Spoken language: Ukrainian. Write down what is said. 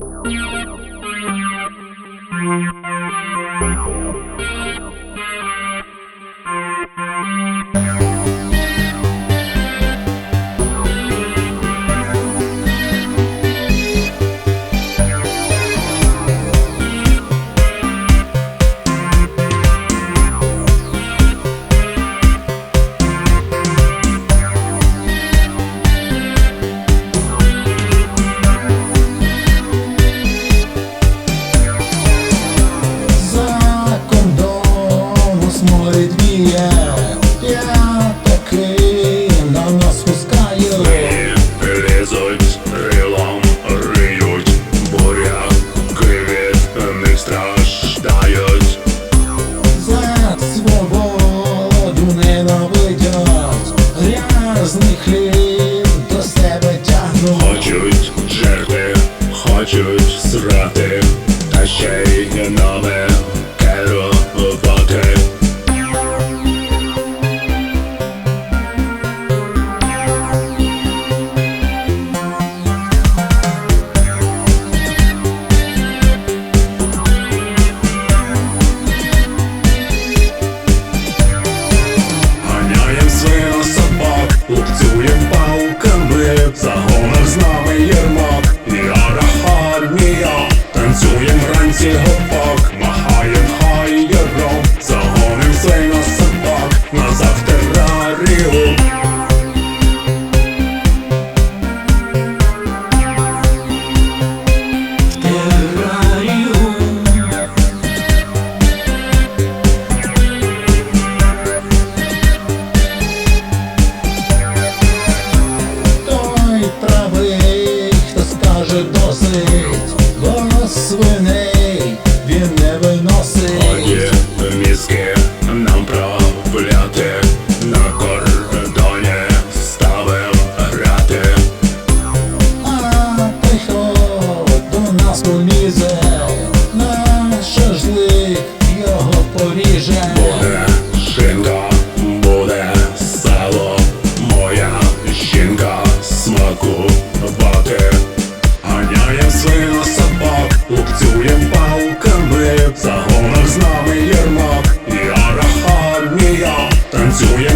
Thank you. не страждають. За свободу ненавидять, грязний хліб до себе тягнуть. Хочуть жерти, хочуть срати, та ще й нами керують. すごいよね。Лупцюєм палками, загонах з нами єрмак і арахамія танцює.